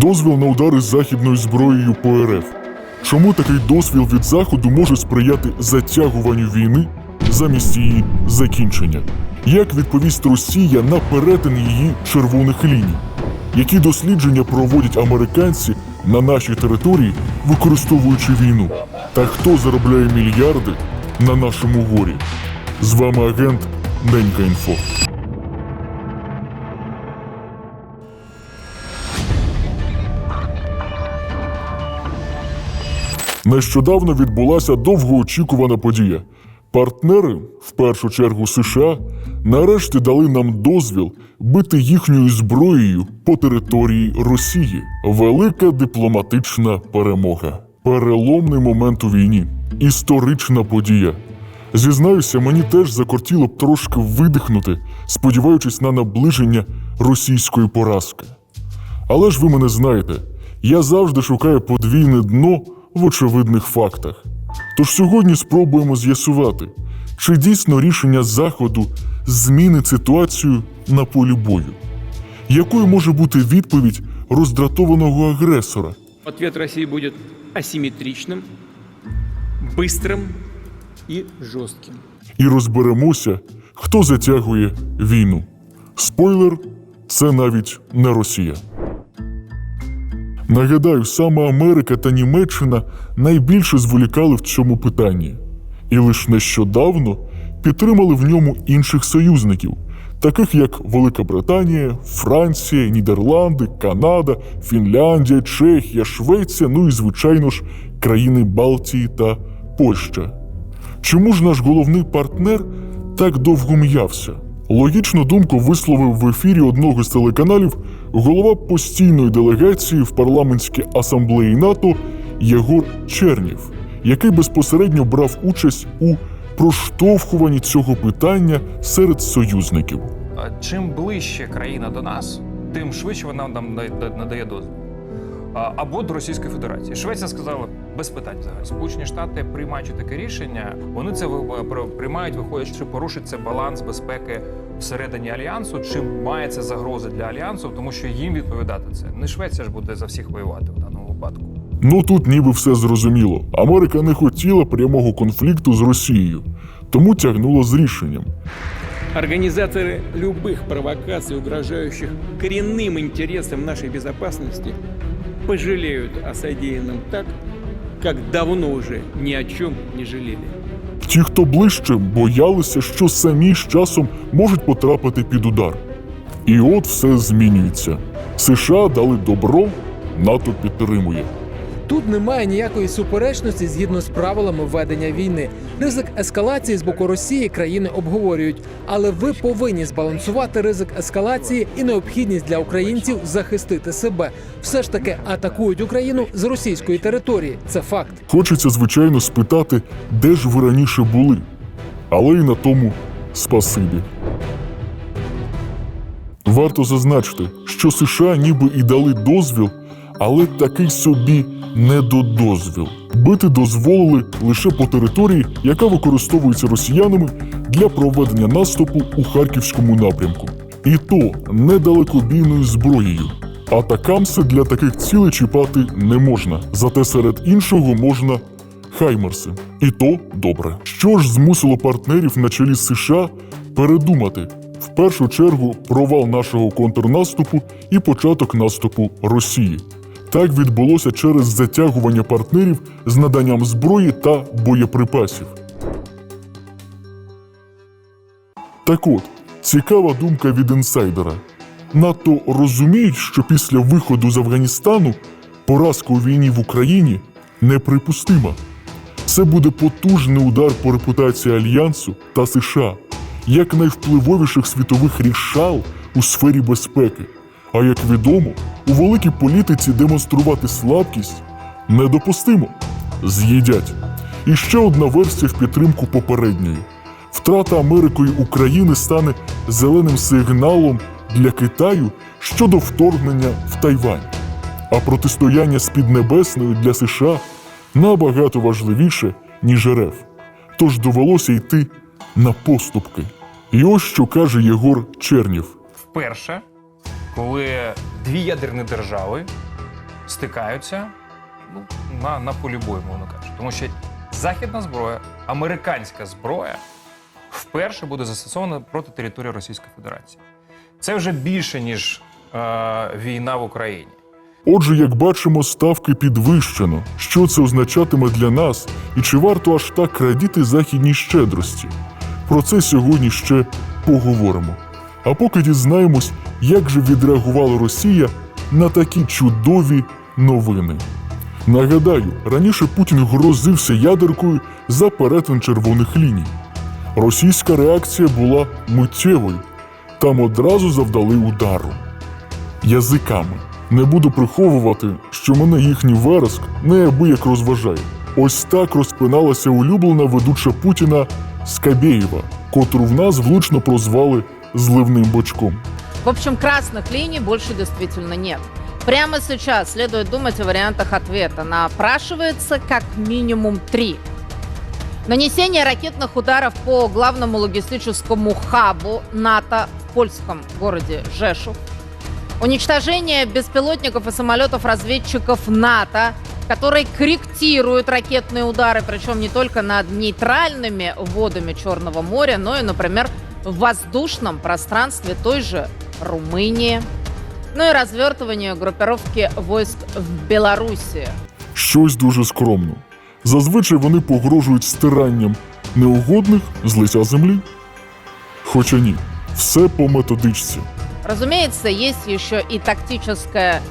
Дозвіл на удари західною зброєю по РФ. Чому такий дозвіл від Заходу може сприяти затягуванню війни замість її закінчення? Як відповість Росія на перетин її червоних ліній? Які дослідження проводять американці на нашій території, використовуючи війну? Та хто заробляє мільярди на нашому горі? З вами агент Ненька Інфо. Нещодавно відбулася довгоочікувана подія. Партнери, в першу чергу США, нарешті дали нам дозвіл бити їхньою зброєю по території Росії. Велика дипломатична перемога. Переломний момент у війні. Історична подія. Зізнаюся, мені теж закортіло б трошки видихнути, сподіваючись на наближення російської поразки. Але ж ви мене знаєте, я завжди шукаю подвійне дно в очевидних фактах. Тож сьогодні спробуємо з'ясувати, чи дійсно рішення Заходу змінить ситуацію на полі бою. Якою може бути відповідь роздратованого агресора? Ответ России будет асимметричным, быстрым и жестким. І розберемося, хто затягує війну. Спойлер це навіть не Росія. Нагадаю, саме Америка та Німеччина найбільше зволікали в цьому питанні, і лише нещодавно підтримали в ньому інших союзників, таких як Велика Британія, Франція, Нідерланди, Канада, Фінляндія, Чехія, Швеція, ну і звичайно ж країни Балтії та Польща. Чому ж наш головний партнер так довго м'явся? Логічну думку висловив в ефірі одного з телеканалів голова постійної делегації в парламентській асамблеї НАТО Єгор Чернів, який безпосередньо брав участь у проштовхуванні цього питання серед союзників. Чим ближче країна до нас, тим швидше вона нам на- надає дозвіл. Або до Російської Федерації. Швеція сказала без питань взагалі. Сполучені Штати, приймаючи таке рішення, вони це приймають, виходячи, що порушиться баланс безпеки всередині альянсу, чи має це загрози для альянсу, тому що їм відповідати це. Не Швеція ж буде за всіх воювати в даному випадку. Ну тут ніби все зрозуміло. Америка не хотіла прямого конфлікту з Росією, тому тягнула з рішенням. Организаторы любых провокаций, угрожающих коренным интересам нашей безопасности, пожалеют о содеянном так, как давно уже ни о чем не жалели. Ті, хто ближче, боялися, що самі з часом можуть потрапити під удар. І от все змінюється. США дали добро, НАТО підтримує. Тут немає ніякої суперечності згідно з правилами ведення війни. Ризик ескалації з боку Росії країни обговорюють, але ви повинні збалансувати ризик ескалації і необхідність для українців захистити себе. Все ж таки атакують Україну з російської території. Це факт. Хочеться, звичайно, спитати, де ж ви раніше були. Але і на тому спасибі. Варто зазначити, що США ніби і дали дозвіл, але такий собі недодозвіл. Бити дозволили лише по території, яка використовується росіянами для проведення наступу у харківському напрямку. І то недалекобійною зброєю. Атакамси для таких цілей чіпати не можна, зате серед іншого можна Хаймерси. І то добре. Що ж змусило партнерів на чолі США передумати? В першу чергу провал нашого контрнаступу і початок наступу Росії. Так відбулося через затягування партнерів з наданням зброї та боєприпасів. Так от, цікава думка від інсайдера. НАТО розуміють, що після виходу з Афганістану поразка у війні в Україні неприпустима. Це буде потужний удар по репутації Альянсу та США як найвпливовіших світових рішал у сфері безпеки. А як відомо, у великій політиці демонструвати слабкість недопустимо. З'їдять. І ще одна версія в підтримку попередньої. Втрата Америкою України стане зеленим сигналом для Китаю щодо вторгнення в Тайвань. А протистояння з Піднебесною для США набагато важливіше, ніж РФ. Тож довелося йти на поступки. І ось що каже Єгор Чернів. Вперше, коли дві ядерні держави стикаються ну, на, на полі бою, мовно кажучи. Тому що західна зброя, американська зброя вперше буде застосована проти території Російської Федерації. Це вже більше, ніж е, війна в Україні. Отже, як бачимо, ставки підвищено. Що це означатиме для нас і чи варто аж так радіти західній щедрості? Про це сьогодні ще поговоримо. А поки дізнаємось, як же відреагувала Росія на такі чудові новини. Нагадаю, раніше Путін грозився ядеркою за перетин червоних ліній. Російська реакція була миттєвою. Там одразу завдали удару язиками. Не буду приховувати, що мене їхній вереск неабияк розважає. Ось так розпиналася улюблена ведуча Путіна Скабєєва, котру в нас влучно прозвали зливним бочком. В общем, красных линий больше действительно нет. Прямо сейчас следует думать о вариантах ответа. Напрашивается как минимум три. Нанесение ракетных ударов по главному логистическому хабу НАТО в польском городе Жешув. Уничтожение беспилотников и самолетов-разведчиков НАТО, которые корректируют ракетные удары, причем не только над нейтральными водами Черного моря, но и, например, в воздушном пространстве той же Румынии. Ну и развертывание группировки войск в Беларуси. Щось дуже скромно. Зазвичай вони погрожують стиранням неугодних з лиця землі. Хоча ні, все по методичці. Разумеется, есть еще и тактическое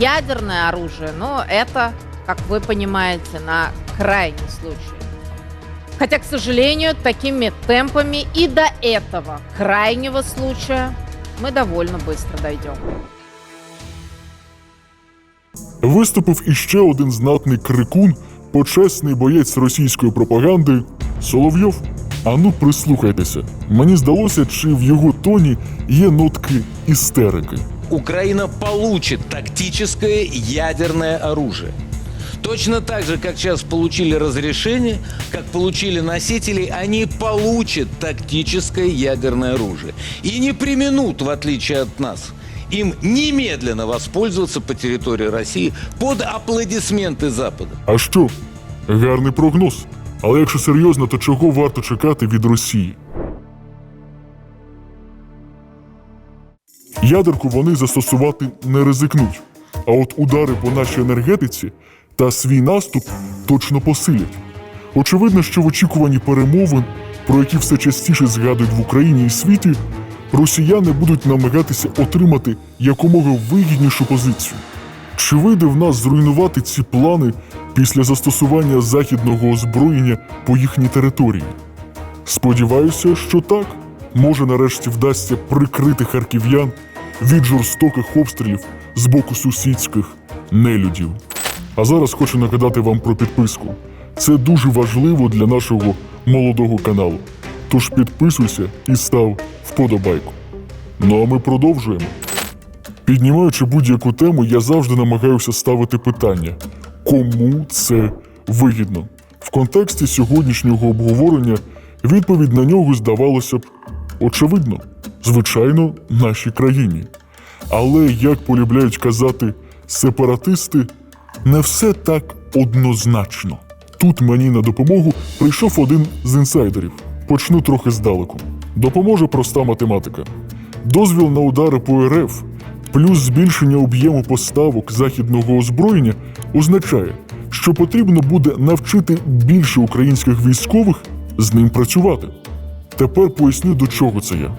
ядерное оружие, но это, как вы понимаете, на крайний случай. Хотя, к сожалению, такими темпами и до этого крайнего случая мы довольно быстро дойдем. Виступив іще один знатний крикун, почесний боєць російської пропаганди Соловйов. Ану, прислухайтеся. Мені здалося, чи в його тоні є нотки істерики. Украина получит тактическое ядерное оружие. Точно так же, как сейчас получили разрешение, как получили носители, они получат тактическое ядерное оружие. И не применут, в отличие от нас, им немедленно воспользоваться по территории России под аплодисменты Запада. А що? Гарний прогноз. Але якщо серйозно, то чого варто чекати від Росії? Ядерку вони застосувати не ризикнуть. А от удари по нашій енергетиці та свій наступ точно посилять. Очевидно, що в очікуванні перемовин, про які все частіше згадують в Україні і світі, росіяни будуть намагатися отримати якомога вигіднішу позицію. Чи вийде в нас зруйнувати ці плани після застосування західного озброєння по їхній території? Сподіваюся, що так. Може, нарешті вдасться прикрити харків'ян від жорстоких обстрілів з боку сусідських нелюдів. А зараз хочу нагадати вам про підписку. Це дуже важливо для нашого молодого каналу. Тож підписуйся і став вподобайку. Ну а ми продовжуємо. Піднімаючи будь-яку тему, я завжди намагаюся ставити питання: кому це вигідно? В контексті сьогоднішнього обговорення відповідь на нього здавалося б очевидно, звичайно, нашій країні. Але як полюбляють казати сепаратисти, не все так однозначно. Тут мені на допомогу прийшов один з інсайдерів. Почну трохи здалеку. Допоможе проста математика. Дозвіл на удари по РФ плюс збільшення об'єму поставок західного озброєння означає, що потрібно буде навчити більше українських військових з ним працювати. Тепер поясню, до чого це я.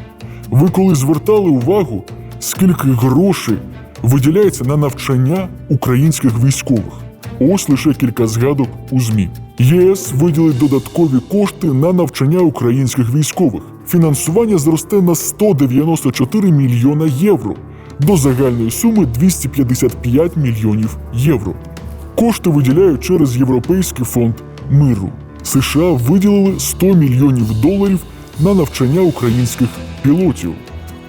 Ви коли звертали увагу, скільки грошей виділяється на навчання українських військових? Ось лише кілька згадок у ЗМІ. ЄС виділить додаткові кошти на навчання українських військових. Фінансування зросте на 194 мільйона євро до загальної суми 255 мільйонів євро. Кошти виділяють через Європейський фонд миру. США виділили 100 мільйонів доларів на навчання українських пілотів.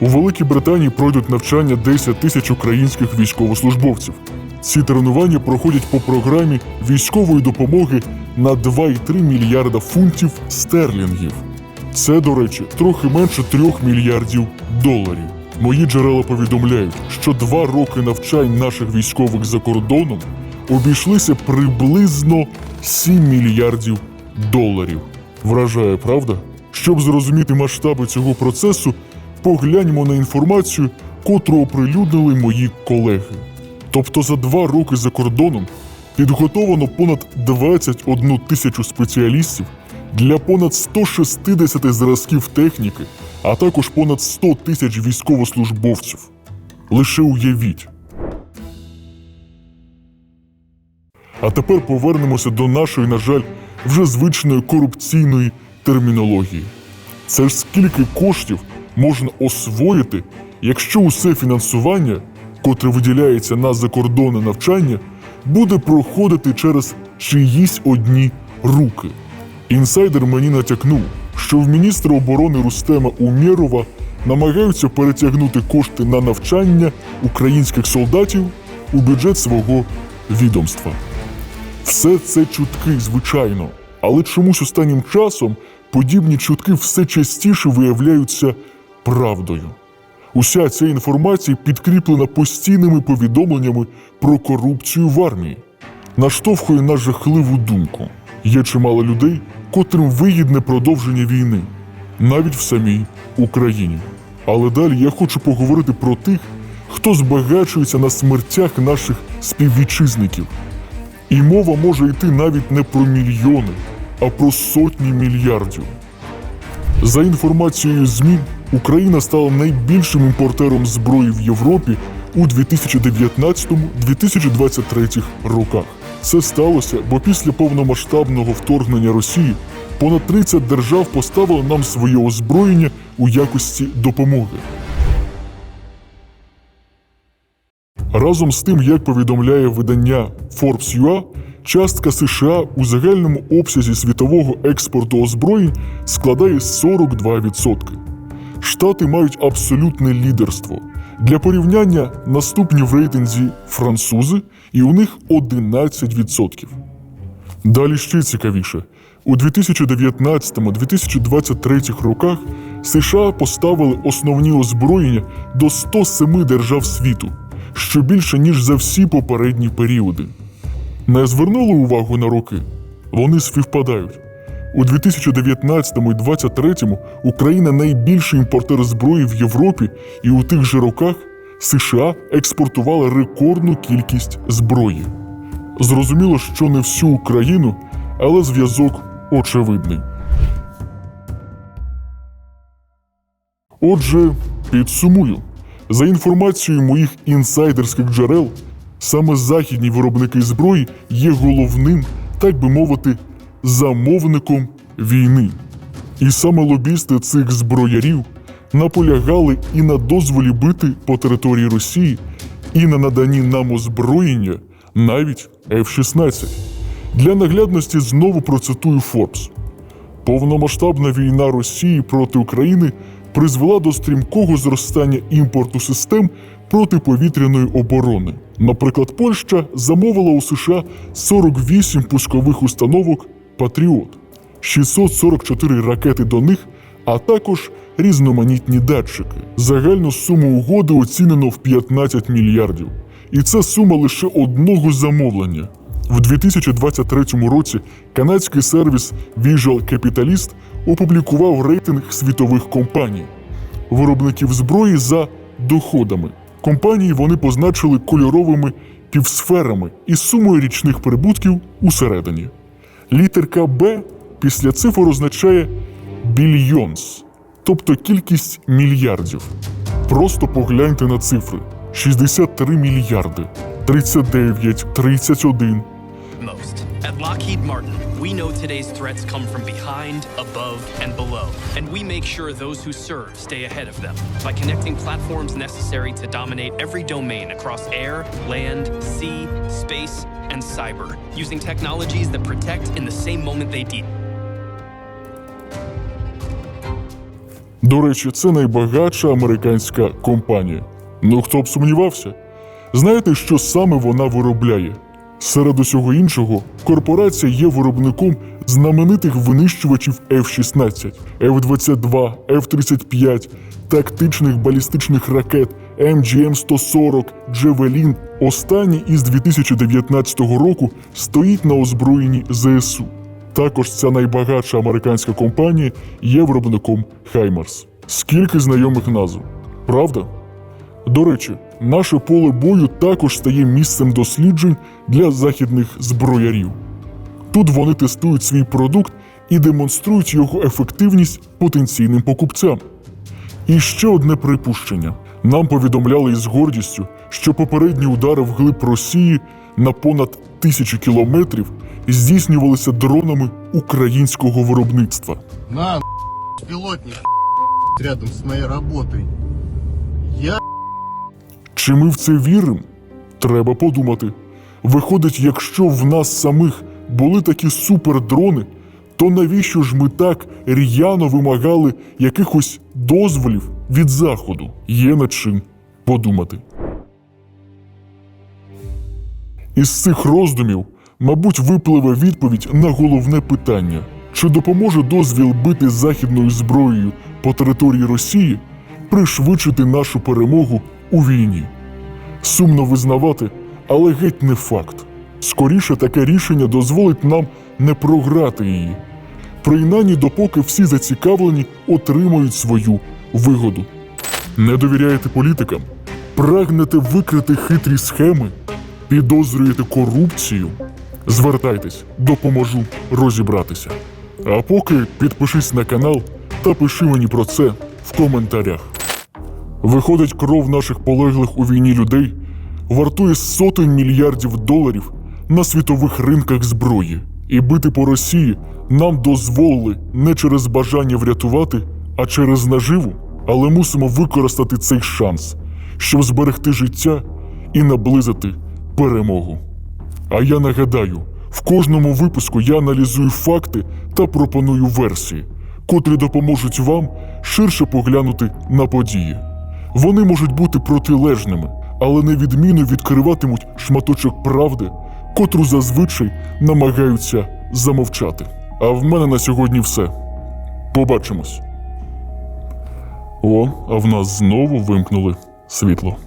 У Великій Британії пройдуть навчання 10 тисяч українських військовослужбовців. Ці тренування проходять по програмі військової допомоги на 2,3 мільярда фунтів стерлінгів. Це, до речі, трохи менше 3 мільярдів доларів. Мої джерела повідомляють, що два роки навчань наших військових за кордоном обійшлися приблизно 7 мільярдів доларів. Вражає, правда? Щоб зрозуміти масштаби цього процесу, погляньмо на інформацію, котру оприлюднили мої колеги. Тобто за два роки за кордоном підготовлено понад 21 тисячу спеціалістів для понад 160 зразків техніки, а також понад 100 тисяч військовослужбовців. Лише уявіть. А тепер повернемося до нашої, на жаль, вже звичної корупційної термінології. Це ж скільки коштів можна освоїти, якщо усе фінансування, котре виділяється на закордонне навчання, буде проходити через чиїсь одні руки. Інсайдер мені натякнув, що в міністра оборони Рустема Умєрова намагаються перетягнути кошти на навчання українських солдатів у бюджет свого відомства. Все це чутки, звичайно, але чомусь останнім часом подібні чутки все частіше виявляються правдою. Уся ця інформація підкріплена постійними повідомленнями про корупцію в армії, наштовхує на жахливу думку. Є чимало людей, котрим вигідне продовження війни, навіть в самій Україні. Але далі я хочу поговорити про тих, хто збагачується на смертях наших співвітчизників. І мова може йти навіть не про мільйони, а про сотні мільярдів. За інформацією ЗМІ, Україна стала найбільшим імпортером зброї в Європі у 2019-2023 роках. Це сталося, бо після повномасштабного вторгнення Росії понад 30 держав поставили нам своє озброєння у якості допомоги. Разом з тим, як повідомляє видання Forbes.ua, частка США у загальному обсязі світового експорту озброєнь складає 42%. Штати мають абсолютне лідерство. Для порівняння наступні в рейтинзі французи, і у них 11%. Далі ще цікавіше. У 2019-2023 роках США поставили основні озброєння до 107 держав світу, що більше ніж за всі попередні періоди. Не звернули увагу на роки? Вони співпадають. У 2019 і 2023 Україна найбільший імпортер зброї в Європі, і у тих же роках США експортували рекордну кількість зброї. Зрозуміло, що не всю Україну, але зв'язок очевидний. Отже, підсумую. За інформацією моїх інсайдерських джерел, саме західні виробники зброї є головним, так би мовити, замовником війни. І саме лобісти цих зброярів наполягали і на дозволі бити по території Росії, і на наданні нам озброєння, навіть F-16. Для наглядності знову процитую Форбс. Повномасштабна війна Росії проти України призвела до стрімкого зростання імпорту систем протиповітряної оборони. Наприклад, Польща замовила у США 48 пускових установок Патріот, 644 ракети до них, а також різноманітні датчики. Загальну суму угоди оцінено в 15 мільярдів. І це сума лише одного замовлення. В 2023 році канадський сервіс Visual Capitalist опублікував рейтинг світових компаній, виробників зброї за доходами. Компанії вони позначили кольоровими півсферами із сумою річних прибутків усередині. Літерка Б після цифр означає більйонс, тобто кількість мільярдів. Просто погляньте на цифри: 63 мільярди, 39, 31. most. At Lockheed Martin, we know today's threats come from behind, above, and below, and we make sure those who serve stay ahead of them by connecting platforms necessary to dominate every domain across air, land, sea, space, and cyber, using technologies that protect in the same moment they deep. До речі, це найбагатша американська компанія. Ну хто б сумнівався? Знаєте, що саме вона виробляє? Серед усього іншого, корпорація є виробником знаменитих винищувачів F-16, F-22, F-35, тактичних балістичних ракет MGM-140, Джевелін. Останній із 2019 року стоїть на озброєнні ЗСУ. Також ця найбагатша американська компанія є виробником Хаймерс. Скільки знайомих назв, правда? До речі, наше поле бою також стає місцем досліджень для західних зброярів. Тут вони тестують свій продукт і демонструють його ефективність потенційним покупцям. І ще одне припущення: нам повідомляли із гордістю, що попередні удари вглиб Росії на понад тисячі кілометрів здійснювалися дронами українського виробництва. На, пилотник рядом с моей работой. Я Чи ми в це віримо? Треба подумати. Виходить, якщо в нас самих були такі супердрони, то навіщо ж ми так р'яно вимагали якихось дозволів від заходу? Є над чим подумати. Із цих роздумів, мабуть, випливе відповідь на головне питання: чи допоможе дозвіл бити західною зброєю по території Росії пришвидшити нашу перемогу у війні? Сумно визнавати, але геть не факт. Скоріше таке рішення дозволить нам не програти її, принаймні допоки всі зацікавлені отримають свою вигоду. Не довіряєте політикам, прагнете викрити хитрі схеми, підозрюєте корупцію. Звертайтесь, допоможу розібратися. А поки підпишись на канал та пиши мені про це в коментарях. Виходить, кров наших полеглих у війні людей вартує сотень мільярдів доларів на світових ринках зброї. І бити по Росії нам дозволили не через бажання врятувати, а через наживу. Але мусимо використати цей шанс, щоб зберегти життя і наблизити перемогу. А я нагадаю, в кожному випуску я аналізую факти та пропоную версії, котрі допоможуть вам ширше поглянути на події. Вони можуть бути протилежними, але невідмінно відкриватимуть шматочок правди, котру зазвичай намагаються замовчати. А в мене на сьогодні все. Побачимось. О, а в нас знову вимкнули світло.